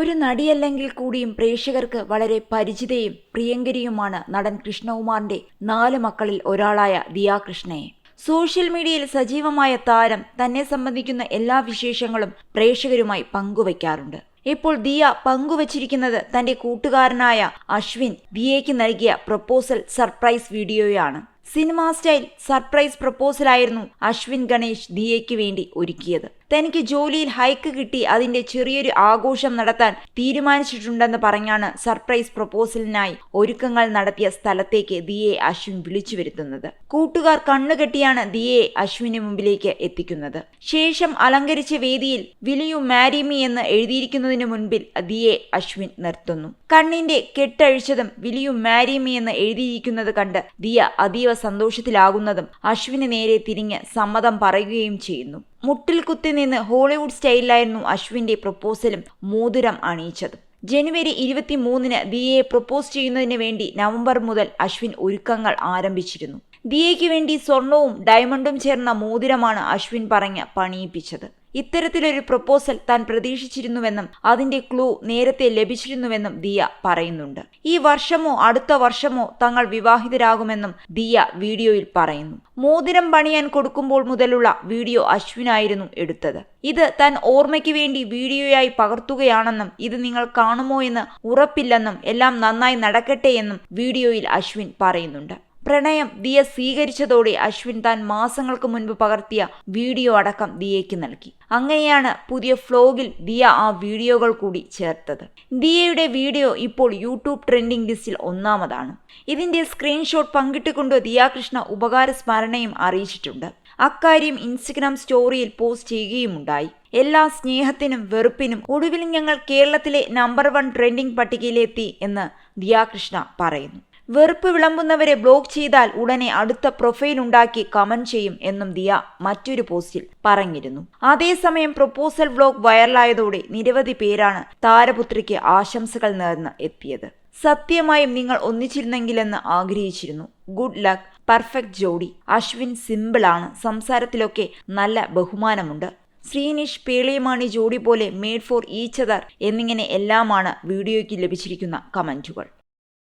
ഒരു നടിയല്ലെങ്കിൽ കൂടിയും പ്രേക്ഷകർക്ക് വളരെ പരിചിതയും പ്രിയങ്കരിയുമാണ് നടൻ കൃഷ്ണകുമാറിന്റെ നാല് മക്കളിൽ ഒരാളായ ദിയാ കൃഷ്ണയെ സോഷ്യൽ മീഡിയയിൽ സജീവമായ താരം തന്നെ സംബന്ധിക്കുന്ന എല്ലാ വിശേഷങ്ങളും പ്രേക്ഷകരുമായി പങ്കുവയ്ക്കാറുണ്ട് ഇപ്പോൾ ദിയ പങ്കുവച്ചിരിക്കുന്നത് തന്റെ കൂട്ടുകാരനായ അശ്വിൻ ദിയയ്ക്ക് നൽകിയ പ്രപ്പോസൽ സർപ്രൈസ് വീഡിയോയാണ്. സിനിമാ സ്റ്റൈൽ സർപ്രൈസ് പ്രപ്പോസലായിരുന്നു അശ്വിൻ ഗണേഷ് ദിയയ്ക്ക് വേണ്ടി ഒരുക്കിയത്. തനിക്ക് ജോലിയിൽ ഹൈക്ക് കിട്ടി അതിന്റെ ചെറിയൊരു ആഘോഷം നടത്താൻ തീരുമാനിച്ചിട്ടുണ്ടെന്ന് പറഞ്ഞാണ് സർപ്രൈസ് പ്രപ്പോസലിനായി ഒരുക്കങ്ങൾ നടത്തിയ സ്ഥലത്തേക്ക് ദിയെ അശ്വിൻ വിളിച്ചു വരുത്തുന്നത്. കൂട്ടുകാർ കണ്ണുകെട്ടിയാണ് ദിയെ അശ്വിന് മുമ്പിലേക്ക് എത്തിക്കുന്നത്. ശേഷം അലങ്കരിച്ച വേദിയിൽ വിലിയു മാരിമി എന്ന് എഴുതിയിരിക്കുന്നതിന് മുൻപിൽ ദിയെ അശ്വിൻ നിർത്തുന്നു. കണ്ണിന്റെ കെട്ടഴിച്ചതും വിലിയു മാരിമി എന്ന് എഴുതിയിരിക്കുന്നത് കണ്ട് ദിയ അതീവ സന്തോഷത്തിലാകുന്നതും അശ്വിന് നേരെ തിരിഞ്ഞ് സമ്മതം പറയുകയും ചെയ്യുന്നു. മുട്ടിൽ കുത്തി നിന്ന് ഹോളിവുഡ് സ്റ്റൈലിലായിരുന്നു അശ്വിന്റെ പ്രപ്പോസലും മോതിരം അണിയിച്ചത്. ജനുവരി ഇരുപത്തി മൂന്നിന് ദിയയെ പ്രപ്പോസ് ചെയ്യുന്നതിന് വേണ്ടി നവംബർ മുതൽ അശ്വിൻ ഒരുക്കങ്ങൾ ആരംഭിച്ചിരുന്നു. ദിയയ്ക്ക് വേണ്ടി സ്വർണവും ഡയമണ്ടും ചേർന്ന മോതിരമാണ് അശ്വിൻ പറഞ്ഞ് പണിയിപ്പിച്ചത്. ഇത്തരത്തിലൊരു പ്രപ്പോസൽ താൻ പ്രതീക്ഷിച്ചിരുന്നുവെന്നും അതിന്റെ ക്ലൂ നേരത്തെ ലഭിച്ചിരുന്നുവെന്നും ദിയ പറയുന്നുണ്ട്. ഈ വർഷമോ അടുത്ത വർഷമോ തങ്ങൾ വിവാഹിതരാകുമെന്നും ദിയ വീഡിയോയിൽ പറയുന്നു. മോതിരം പണിയാൻ കൊടുക്കുമ്പോൾ മുതലുള്ള വീഡിയോ അശ്വിനായിരുന്നു എടുത്തത്. ഇത് താൻ ഓർമ്മയ്ക്ക് വേണ്ടി വീഡിയോയായി പകർത്തുകയാണെന്നും ഇത് നിങ്ങൾ കാണുമോ എന്ന് ഉറപ്പില്ലെന്നും എല്ലാം നന്നായി നടക്കട്ടെ എന്നും വീഡിയോയിൽ അശ്വിൻ പറയുന്നുണ്ട്. പ്രണയം ദിയ സ്വീകരിച്ചതോടെ അശ്വിൻ താൻ മാസങ്ങൾക്ക് മുൻപ് പകർത്തിയ വീഡിയോ അടക്കം ദിയയ്ക്ക് നൽകി. അങ്ങനെയാണ് പുതിയ ഫ്ലോഗിൽ ദിയ ആ വീഡിയോകൾ കൂടി ചേർത്തത്. ദിയയുടെ വീഡിയോ ഇപ്പോൾ യൂട്യൂബ് ട്രെൻഡിംഗ് ലിസ്റ്റിൽ ഒന്നാമതാണ്. ഇതിന്റെ സ്ക്രീൻഷോട്ട് പങ്കിട്ടുകൊണ്ട് ദിയാകൃഷ്ണ ഉപകാര സ്മരണയും അറിയിച്ചിട്ടുണ്ട്. അക്കാര്യം ഇൻസ്റ്റഗ്രാം സ്റ്റോറിയിൽ പോസ്റ്റ് ചെയ്യുകയുമുണ്ടായി. എല്ലാ സ്നേഹത്തിനും വെറുപ്പിനും ഒടുവിൽ ഞങ്ങൾ കേരളത്തിലെ നമ്പർ വൺ ട്രെൻഡിംഗ് പട്ടികയിലെത്തി എന്ന് ദിയാകൃഷ്ണ പറയുന്നു. വെറുപ്പ് വിളമ്പുന്നവരെ ബ്ലോക്ക് ചെയ്താൽ ഉടനെ അടുത്ത പ്രൊഫൈൽ ഉണ്ടാക്കി കമന്റ് ചെയ്യും എന്നും ദിയ മറ്റൊരു പോസ്റ്റിൽ പറഞ്ഞിരുന്നു. അതേസമയം പ്രൊപ്പോസൽ വ്ലോഗ് വൈറലായതോടെ നിരവധി പേരാണ് താരപുത്രിക്ക് ആശംസകൾ നേർന്ന് എത്തിയത്. സത്യമായും നിങ്ങൾ ഒന്നിച്ചിരുന്നെങ്കിലെന്ന് ആഗ്രഹിച്ചിരുന്നു. ഗുഡ് ലക്ക് പെർഫെക്റ്റ് ജോഡി അശ്വിൻ സിമ്പിൾ ആണ് സംസാരത്തിലൊക്കെ നല്ല ബഹുമാനമുണ്ട്. ശ്രീനിഷ് പേളിയമാണി ജോഡി പോലെ മെയ്ഡ് ഫോർ ഈച്ചതർ എന്നിങ്ങനെ എല്ലാമാണ് വീഡിയോയ്ക്ക് ലഭിച്ചിരിക്കുന്ന കമന്റുകൾ.